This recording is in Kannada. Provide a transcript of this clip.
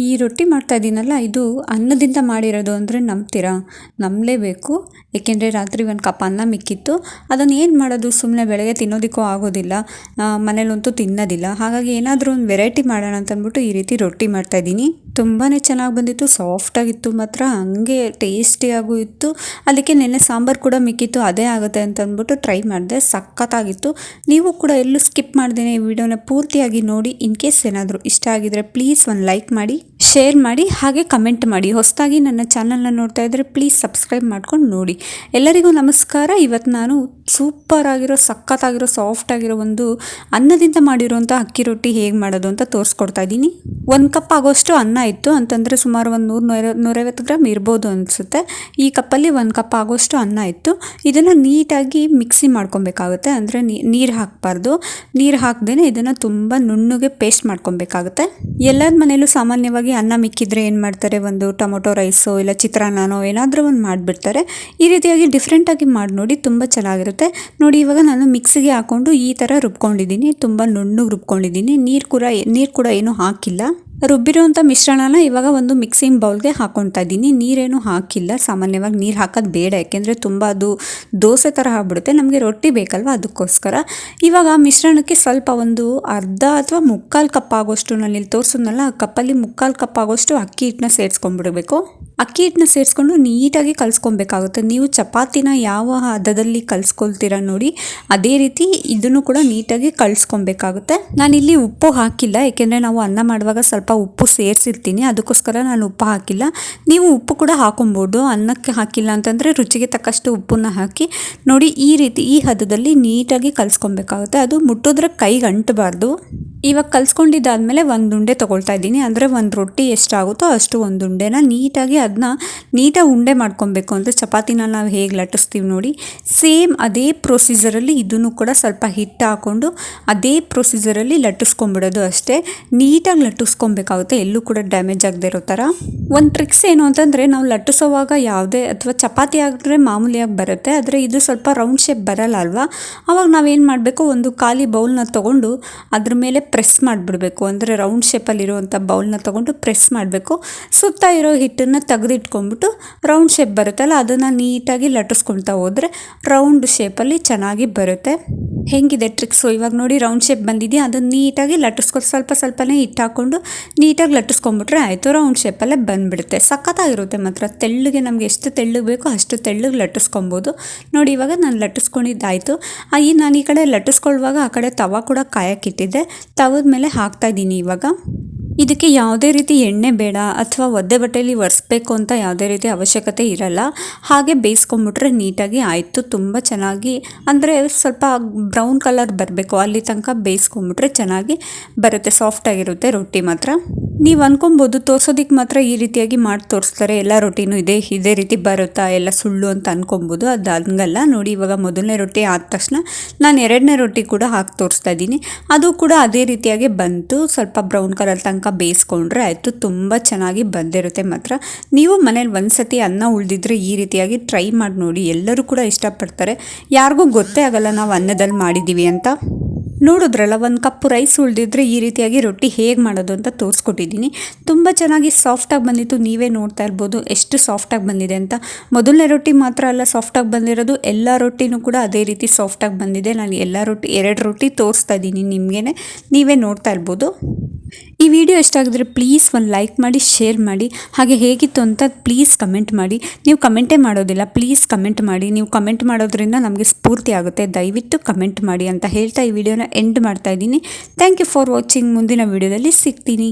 ಈ ರೊಟ್ಟಿ ಮಾಡ್ತಾ ಇದ್ದೀನಲ್ಲ ಇದು ಅನ್ನದಿಂದ ಮಾಡಿರೋದು ಅಂದರೆ ನಂಬ್ತೀರಾ? ನಂಬಲೇಬೇಕು. ಏಕೆಂದರೆ ರಾತ್ರಿ ಒಂದು ಕಪ್ ಅನ್ನ ಮಿಕ್ಕಿತ್ತು. ಅದನ್ನು ಏನು ಮಾಡೋದು? ಸುಮ್ಮನೆ ಬೆಳಗ್ಗೆ ತಿನ್ನೋದಕ್ಕೂ ಆಗೋದಿಲ್ಲ. ಮನೇಲಂತೂ ತಿನ್ನೋದಿಲ್ಲ. ಹಾಗಾಗಿ ಏನಾದರೂ ಒಂದು ವೆರೈಟಿ ಮಾಡೋಣ ಅಂತಂದ್ಬಿಟ್ಟು ಈ ರೀತಿ ರೊಟ್ಟಿ ಮಾಡ್ತಾ ಇದ್ದೀನಿ ತುಂಬಾ ಚೆನ್ನಾಗಿ ಬಂದಿತ್ತು ಸಾಫ್ಟಾಗಿತ್ತು ಮಾತ್ರ, ಹಂಗೆ ಟೇಸ್ಟಿಯಾಗೂ ಇತ್ತು. ಅದಕ್ಕೆ ನೆನ್ನೆ ಸಾಂಬಾರು ಕೂಡ ಮಿಕ್ಕಿತ್ತು, ಅದೇ ಆಗುತ್ತೆ ಅಂತ ಅಂದ್ಬಿಟ್ಟು ಟ್ರೈ ಮಾಡಿದೆ, ಸಖತ್ತಾಗಿತ್ತು. ನೀವು ಕೂಡ ಎಲ್ಲೂ ಸ್ಕಿಪ್ ಮಾಡ್ದೇನೆ ಈ ವಿಡಿಯೋನ ಪೂರ್ತಿಯಾಗಿ ನೋಡಿ ಇನ್ ಕೇಸ್ ಏನಾದರೂ ಇಷ್ಟ ಆಗಿದ್ರೆ ಪ್ಲೀಸ್ ಒಂದು ಲೈಕ್ ಮಾಡಿ ಶೇರ್ ಮಾಡಿ, ಹಾಗೆ ಕಮೆಂಟ್ ಮಾಡಿ. ಹೊಸದಾಗಿ ನನ್ನ ಚಾನಲ್ನ ನೋಡ್ತಾ ಇದ್ದರೆ ಪ್ಲೀಸ್ ಸಬ್ಸ್ಕ್ರೈಬ್ ಮಾಡ್ಕೊಂಡು ನೋಡಿ. ಎಲ್ಲರಿಗೂ ನಮಸ್ಕಾರ ಇವತ್ತು ನಾನು ಸೂಪರ್ ಆಗಿರೋ ಸಖತ್ತಾಗಿರೋ ಸಾಫ್ಟ್ ಆಗಿರೋ ಒಂದು ಅನ್ನದಿಂದ ಮಾಡಿರುವಂಥ ಅಕ್ಕಿ ರೊಟ್ಟಿ ಹೇಗೆ ಮಾಡೋದು ಅಂತ ತೋರಿಸ್ಕೊಡ್ತಾ ಇದ್ದೀನಿ. ಒಂದು ಕಪ್ ಆಗೋಷ್ಟು ಅನ್ನ ಇತ್ತು. ಅಂತಂದರೆ ಸುಮಾರು ಒಂದು ನೂರು ನೂರ, ನೂರೈವತ್ತು ಗ್ರಾಮ್ ಇರ್ಬೋದು ಅನಿಸುತ್ತೆ. ಈ ಕಪ್ಪಲ್ಲಿ ಒಂದು ಕಪ್ ಆಗೋಷ್ಟು ಅನ್ನ ಇತ್ತು. ಇದನ್ನು ನೀಟಾಗಿ ಮಿಕ್ಸಿ ಮಾಡ್ಕೊಬೇಕಾಗುತ್ತೆ. ಅಂದರೆ ನೀರು ಹಾಕಬಾರ್ದು. ನೀರು ಹಾಕ್ದೇ ಇದನ್ನು ತುಂಬ ನುಣ್ಣಗೆ ಪೇಸ್ಟ್ ಮಾಡ್ಕೊಬೇಕಾಗುತ್ತೆ. ಎಲ್ಲರ ಮನೇಲೂ ಸಾಮಾನ್ಯವಾಗಿ ಅನ್ನ ಮಿಕ್ಕಿದ್ರೆ ಏನು ಮಾಡ್ತಾರೆ? ಒಂದು ಟೊಮೊಟೊ ರೈಸೋ ಇಲ್ಲ ಚಿತ್ರಾನ್ನನೋ ಏನಾದರೂ ಒಂದು ಮಾಡಿಬಿಡ್ತಾರೆ. ಈ ರೀತಿಯಾಗಿ ಡಿಫ್ರೆಂಟಾಗಿ ಮಾಡಿ ನೋಡಿ ತುಂಬ ಚೆನ್ನಾಗಿರುತ್ತೆ. ನೋಡಿ, ಇವಾಗ ನಾನು ಮಿಕ್ಸಿಗೆ ಹಾಕ್ಕೊಂಡು ಈ ಥರ ರುಬ್ಕೊಂಡಿದ್ದೀನಿ. ತುಂಬ ನುಣ್ಣಗೆ ರುಬ್ಕೊಂಡಿದ್ದೀನಿ. ನೀರು ಕೂಡ ನೀರು ಕೂಡ ಏನೂ ಹಾಕಿಲ್ಲ. ರುಬ್ಬಿರುವಂಥ ಮಿಶ್ರಣನ ಇವಾಗ ಒಂದು ಮಿಕ್ಸಿಂಗ್ ಬೌಲ್ಗೆ ಹಾಕೊತಾ ಇದ್ದೀನಿ. ನೀರೇನು ಹಾಕಿಲ್ಲ. ಸಾಮಾನ್ಯವಾಗಿ ನೀರು ಹಾಕೋದು ಬೇಡ. ಯಾಕೆಂದರೆ ತುಂಬ ಅದು ದೋಸೆ ಥರ ಆಗ್ಬಿಡುತ್ತೆ. ನಮಗೆ ರೊಟ್ಟಿ ಬೇಕಲ್ವ ಅದಕ್ಕೋಸ್ಕರ. ಇವಾಗ ಮಿಶ್ರಣಕ್ಕೆ ಸ್ವಲ್ಪ ಒಂದು ಅರ್ಧ ಅಥವಾ ಮುಕ್ಕಾಲು ಕಪ್ ಆಗೋಷ್ಟು ನಾನು ಇಲ್ಲಿ ತೋರಿಸಿದ್ನಲ್ಲ, ಆ ಕಪ್ಪಲ್ಲಿ ಮುಕ್ಕಾಲು ಕಪ್ ಆಗೋಷ್ಟು ಅಕ್ಕಿ ಹಿಟ್ಟನ್ನ ಸೇರಿಸ್ಕೊಂಡ್ಬಿಡ್ಬೇಕು. ಅಕ್ಕಿ ಹಿಟ್ಟನ್ನ ಸೇರಿಸ್ಕೊಂಡು ನೀಟಾಗಿ ಕಲಿಸ್ಕೊಬೇಕಾಗುತ್ತೆ. ನೀವು ಚಪಾತಿನ ಯಾವ ಹದದಲ್ಲಿ ಕಲಿಸ್ಕೊಳ್ತೀರ ನೋಡಿ, ಅದೇ ರೀತಿ ಇದನ್ನು ಕೂಡ ನೀಟಾಗಿ ಕಳ್ಸ್ಕೊಬೇಕಾಗುತ್ತೆ ನಾನಿಲ್ಲಿ ಉಪ್ಪು ಹಾಕಿಲ್ಲ. ಏಕೆಂದರೆ ನಾವು ಅನ್ನ ಮಾಡುವಾಗ ಸ್ವಲ್ಪ ಉಪ್ಪು ಸೇರಿಸಿರ್ತೀನಿ, ಅದಕ್ಕೋಸ್ಕರ ನಾನು ಉಪ್ಪು ಹಾಕಿಲ್ಲ. ನೀವು ಉಪ್ಪು ಕೂಡ ಹಾಕೊಬೋದು, ಅನ್ನಕ್ಕೆ ಹಾಕಿಲ್ಲ ಅಂತಂದರೆ ರುಚಿಗೆ ತಕ್ಕಷ್ಟು ಉಪ್ಪನ್ನು ಹಾಕಿ, ನೋಡಿ ಈ ರೀತಿ ಈ ಹದದಲ್ಲಿ ನೀಟಾಗಿ ಕಲಿಸ್ಕೊಬೇಕಾಗುತ್ತೆ. ಅದು ಮುಟ್ಟಿದ್ರೆ ಕೈಗೆ ಅಂಟಬಾರ್ದು. ಇವಾಗ ಕಲ್ಸ್ಕೊಂಡಿದ್ದಾದಮೇಲೆ ಒಂದು ಉಂಡೆ ತೊಗೊಳ್ತಾ ಇದ್ದೀನಿ. ಅಂದರೆ ಒಂದು ರೊಟ್ಟಿ ಎಷ್ಟಾಗುತ್ತೋ ಅಷ್ಟು ಒಂದು ಉಂಡೆನ ನೀಟಾಗಿ ಅದನ್ನ ನೀಟಾಗಿ ಉಂಡೆ ಮಾಡ್ಕೊಬೇಕು ಅಂದರೆ ಚಪಾತಿನ ನಾವು ಹೇಗೆ ಲಟ್ಟಿಸ್ತೀವಿ ನೋಡಿ. ಸೇಮ್ ಅದೇ ಪ್ರೊಸೀಜರಲ್ಲಿ ಇದನ್ನು ಕೂಡ ಸ್ವಲ್ಪ ಹಿಟ್ಟು ಹಾಕ್ಕೊಂಡು ಅದೇ ಪ್ರೊಸೀಜರಲ್ಲಿ ಲಟ್ಟಿಸ್ಕೊಂಬಿಡೋದು ಅಷ್ಟೇ. ನೀಟಾಗಿ ಲಟ್ಟಿಸ್ಕೊಬೇಕಾಗುತ್ತೆ. ಎಲ್ಲೂ ಕೂಡ ಡ್ಯಾಮೇಜ್ ಆಗದೆ ಇರೋ ಥರ ಒಂದು ಟ್ರಿಕ್ಸ್ ಏನು ಅಂತಂದರೆ ನಾವು ಲಟ್ಟಿಸೋವಾಗ ಯಾವುದೇ ಅಥವಾ ಚಪಾತಿ ಆಗಿದ್ರೆ ಮಾಮೂಲಿಯಾಗಿ ಬರುತ್ತೆ. ಆದರೆ ಇದು ಸ್ವಲ್ಪ ರೌಂಡ್ ಶೇಪ್ ಬರಲ್ಲ ಅಲ್ವಾ? ಆವಾಗ ನಾವೇನು ಮಾಡಬೇಕು? ಒಂದು ಖಾಲಿ ಬೌಲ್ನ ತೊಗೊಂಡು ಅದ್ರ ಮೇಲೆ ಪ್ರೆಸ್ ಮಾಡಿಬಿಡ್ಬೇಕು. ಅಂದರೆ ರೌಂಡ್ ಶೇಪಲ್ಲಿ ಇರುವಂಥ ಬೌಲ್ನ ತೊಗೊಂಡು ಪ್ರೆಸ್ ಮಾಡಬೇಕು. ಸುತ್ತ ಇರೋ ಹಿಟ್ಟನ್ನು ತೆಗೆದಿಟ್ಕೊಂಡ್ಬಿಟ್ಟು ರೌಂಡ್ ಶೇಪ್ ಬರುತ್ತಲ್ಲ, ಅದನ್ನು ನೀಟಾಗಿ ಲಟ್ಟಿಸ್ಕೊಳ್ತಾ ಹೋದರೆ ರೌಂಡ್ ಶೇಪಲ್ಲಿ ಚೆನ್ನಾಗಿ ಬರುತ್ತೆ. ಹೆಂಗಿದೆ ಟ್ರಿಕ್ಸು ಇವಾಗ ನೋಡಿ ರೌಂಡ್ ಶೇಪ್ ಬಂದಿದೆಯಾ? ಅದನ್ನು ನೀಟಾಗಿ ಲಟ್ಟಿಸ್ಕೊಂಡು ಸ್ವಲ್ಪ ಸ್ವಲ್ಪನೇ ಹಿಟ್ಟು ಹಾಕ್ಕೊಂಡು ನೀಟಾಗಿ ಲಟ್ಟಿಸ್ಕೊಂಬಿಟ್ರೆ ಆಯಿತು ರೌಂಡ್ ಶೇಪಲ್ಲೇ ಬಂದುಬಿಡುತ್ತೆ. ಸಖತ್ತಾಗಿರುತ್ತೆ ಮಾತ್ರ. ತೆಳ್ಳಗೆ ನಮಗೆ ಎಷ್ಟು ತೆಳ್ಳಗೆ ಬೇಕೋ ಅಷ್ಟು ತೆಳ್ಳಗೆ ಲಟ್ಟಿಸ್ಕೊಬೋದು ನೋಡಿ, ಇವಾಗ ನಾನು ಲಟ್ಟಿಸ್ಕೊಂಡಿದ್ದಾಯಿತು. ಈ ನಾನು ಈ ಕಡೆ ಲಟ್ಟಿಸ್ಕೊಳ್ಳುವಾಗ ಆ ಕಡೆ ತವ ಕೂಡ ಕಾಯಕ್ಕಿಟ್ಟಿದ್ದೆ ತವದ ಮೇಲೆ ಹಾಕ್ತಾ ಇದ್ದೀನಿ ಇವಾಗ. ಇದಕ್ಕೆ ಯಾವುದೇ ರೀತಿ ಎಣ್ಣೆ ಬೇಡ ಅಥವಾ ಒದ್ದೆ ಬಟ್ಟೆಯಲ್ಲಿ ಒರೆಸ್ಬೇಕು ಅಂತ ಯಾವುದೇ ರೀತಿ ಅವಶ್ಯಕತೆ ಇರಲ್ಲ. ಹಾಗೆ ಬೇಯಿಸ್ಕೊಂಬಿಟ್ರೆ ನೀಟಾಗಿ ಆಯಿತು, ತುಂಬ ಚೆನ್ನಾಗಿ, ಅಂದರೆ ಸ್ವಲ್ಪ ಬ್ರೌನ್ ಕಲರ್ ಬರಬೇಕು. ಅಲ್ಲಿ ತನಕ ಬೇಯಿಸ್ಕೊಂಬಿಟ್ರೆ ಚೆನ್ನಾಗಿ ಬರುತ್ತೆ ಸಾಫ್ಟಾಗಿರುತ್ತೆ ರೊಟ್ಟಿ ಮಾತ್ರ. ನೀವು ಅನ್ಕೊಬೋದು ತೋರ್ಸೋದಕ್ಕೆ ಮಾತ್ರ ಈ ರೀತಿಯಾಗಿ ಮಾಡಿ ತೋರಿಸ್ತಾರೆ. ಎಲ್ಲ ರೊಟ್ಟಿನೂ ಇದೆ, ಇದೇ ರೀತಿ ಬರುತ್ತಾ, ಎಲ್ಲ ಸುಳ್ಳು ಅಂತ ಅನ್ಕೊಬೋದು. ಅದು ಹಂಗಲ್ಲ ನೋಡಿ ಇವಾಗ ಮೊದಲನೇ ರೊಟ್ಟಿ ಆದ ತಕ್ಷಣ ನಾನು ಎರಡನೇ ರೊಟ್ಟಿ ಕೂಡ ಹಾಕಿ ತೋರಿಸ್ತಾ ಇದ್ದೀನಿ. ಅದು ಕೂಡ ಅದೇ ರೀತಿಯಾಗಿ ಬಂತು. ಸ್ವಲ್ಪ ಬ್ರೌನ್ ಕಲರ್ ತನಕ ಬೇಯಿಸ್ಕೊಂಡ್ರೆ ಆಯಿತು. ತುಂಬ ಚೆನ್ನಾಗಿ ಬಂದಿರುತ್ತೆ ಮಾತ್ರ. ನೀವು ಮನೇಲಿ ಒಂದು ಸತಿ ಅನ್ನ ಉಳಿದಿದ್ರೆ ಈ ರೀತಿಯಾಗಿ ಟ್ರೈ ಮಾಡಿ ನೋಡಿ. ಎಲ್ಲರೂ ಕೂಡ ಇಷ್ಟಪಡ್ತಾರೆ. ಯಾರಿಗೂ ಗೊತ್ತೇ ಆಗಲ್ಲ ನಾವು ಅನ್ನದಲ್ಲಿ ಮಾಡಿದ್ದೀವಿ ಅಂತ. ನೋಡಿದ್ರಲ್ಲ, ಒಂದು ಕಪ್ಪು ರೈಸ್ ಉಳಿದಿದ್ರೆ ಈ ರೀತಿಯಾಗಿ ರೊಟ್ಟಿ ಹೇಗೆ ಮಾಡೋದು ಅಂತ ತೋರಿಸ್ಕೊಟ್ಟಿದ್ದೀನಿ. ತುಂಬ ಚೆನ್ನಾಗಿ ಸಾಫ್ಟಾಗಿ ಬಂದಿತ್ತು, ನೀವೇ ನೋಡ್ತಾ ಇರ್ಬೋದು ಎಷ್ಟು ಸಾಫ್ಟಾಗಿ ಬಂದಿದೆ ಅಂತ. ಮೊದಲನೇ ರೊಟ್ಟಿ ಮಾತ್ರ ಅಲ್ಲ ಸಾಫ್ಟಾಗಿ ಬಂದಿರೋದು ಎಲ್ಲ ರೊಟ್ಟಿನೂ ಕೂಡ ಅದೇ ರೀತಿ ಸಾಫ್ಟಾಗಿ ಬಂದಿದೆ. ನಾನು ಎಲ್ಲ ರೊಟ್ಟಿ, ಎರಡು ರೊಟ್ಟಿ ತೋರಿಸ್ತಾ ಇದ್ದೀನಿ ನಿಮಗೇ ನೀವೇ ನೋಡ್ತಾ ಇರ್ಬೋದು. ಈ ವಿಡಿಯೋ ಇಷ್ಟ ಆಗಿದ್ರೆ ಪ್ಲೀಸ್ ಒಂದು ಲೈಕ್ ಮಾಡಿ ಶೇರ್ ಮಾಡಿ. ಹಾಗೆ ಹೇಗಿತ್ತು ಅಂತ ಪ್ಲೀಸ್ ಕಮೆಂಟ್ ಮಾಡಿ. ನೀವು ಕಮೆಂಟೇ ಮಾಡೋದಿಲ್ಲ ಪ್ಲೀಸ್ ಕಮೆಂಟ್ ಮಾಡಿ. ನೀವು ಕಮೆಂಟ್ ಮಾಡೋದ್ರಿಂದ ನಮಗೆ ಸ್ಫೂರ್ತಿ ಆಗುತ್ತೆ. ದಯವಿಟ್ಟು ಕಮೆಂಟ್ ಮಾಡಿ ಅಂತ ಹೇಳ್ತಾ ಈ ವಿಡಿಯೋನ ಎಂಡ್ ಮಾಡ್ತಾ ಇದ್ದೀನಿ. ಥ್ಯಾಂಕ್ ಯು ಫಾರ್ ವಾಚಿಂಗ್ ಮುಂದಿನ ವಿಡಿಯೋದಲ್ಲಿ ಸಿಗ್ತೀನಿ.